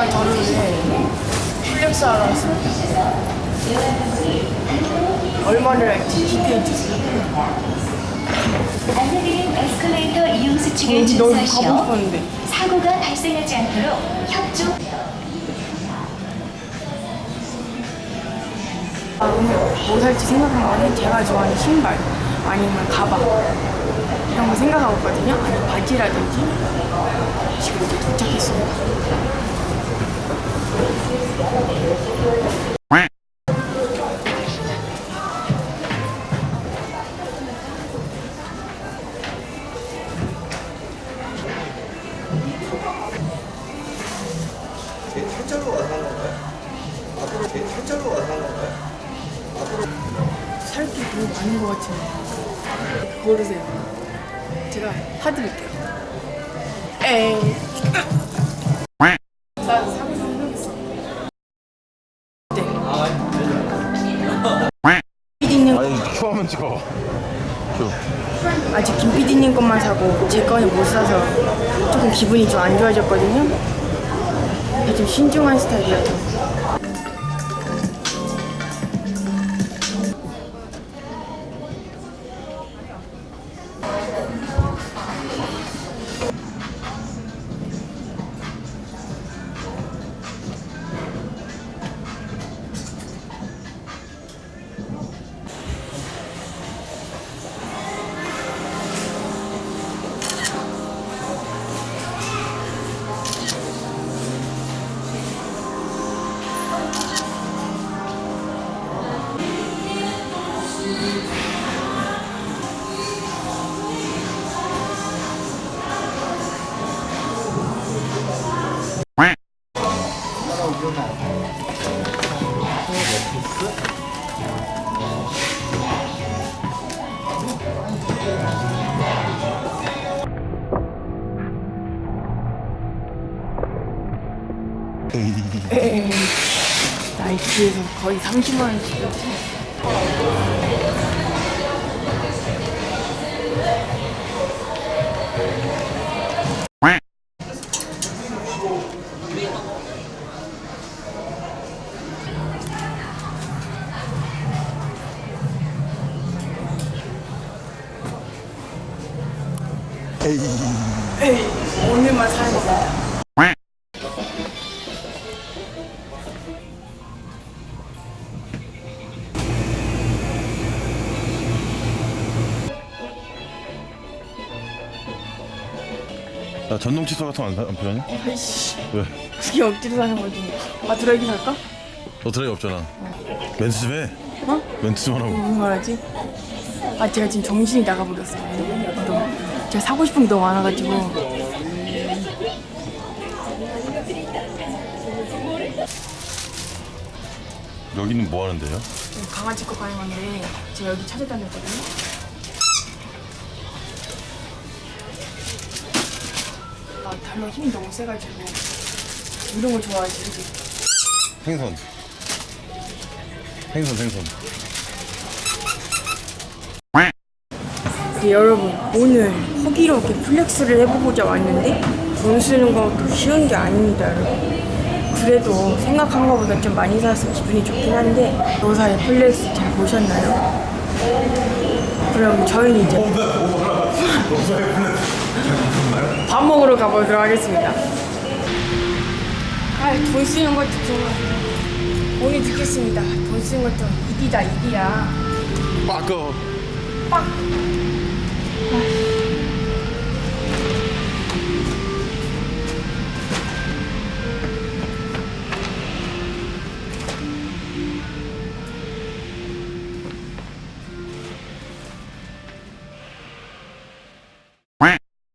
제가 저를 위해 플렉스 하러 왔습니다. 얼마를 기대해 주세요. 안내드린 에스컬레이터 이용 수칙을 준수하시어 싶었는데. 사고가 발생하지 않도록 협조 아, 오늘 뭐 살지 생각한 거는 제가 좋아하는 신발 아니면 가방 이런 거 생각하고 있거든요. 아니면 바지라든지 지금 이제 도착 제 탈절로 가서 한 건가요? 앞으로 제 탈절로 가서 한 건가요? 살게 너무 많은 것 같은데 고르세요. 제가 사드릴게요. 에이. 나 사고 있어. 네. PD님 아니 큐하면 찍어 큐 아직 김 PD님 것만 사고 제 거는 못 사서 조금 기분이 좀 안 좋아졌거든요. 좀 신중한 스타일이어서. 나이키에서 거의 30만 원씩. 에이, 오늘만 사는 겁니다. 나 전동 칫솔 같은 거안 안 필요하냐? 아이씨, 왜? 그게 억지로 사는 거지. 아, 드라이기 살까? 너 드라이 없잖아 멘트 좀 해. 어? 멘트 좀 하라고 무슨 말하지? 아 제가 지금 정신이 나가버렸어요. 제가 사고 싶은 게 너무 많아가지고 여기는 뭐 하는데요? 강아지 거 가는 건데 제가 여기 찾아다녔거든요. 아 달러 힘이 너무 세가지고 이런 걸 좋아하지 그지? 생선 생선 생선 네, 여러분 오늘 호기롭게 플렉스를 해보고자 왔는데 돈 쓰는 것도 쉬운 게 아닙니다 여러분. 그래도 생각한 것보다 좀 많이 사서 기분이 좋긴 한데 로사의 플렉스 잘 보셨나요? 그럼 저희는 이제 밥 먹으러 가보도록 하겠습니다. 아돈 쓰는 것도 좀 돈이 듣겠습니다. 돈 쓰는 것도 이기다 이기야. 빠꺼 빡. 아,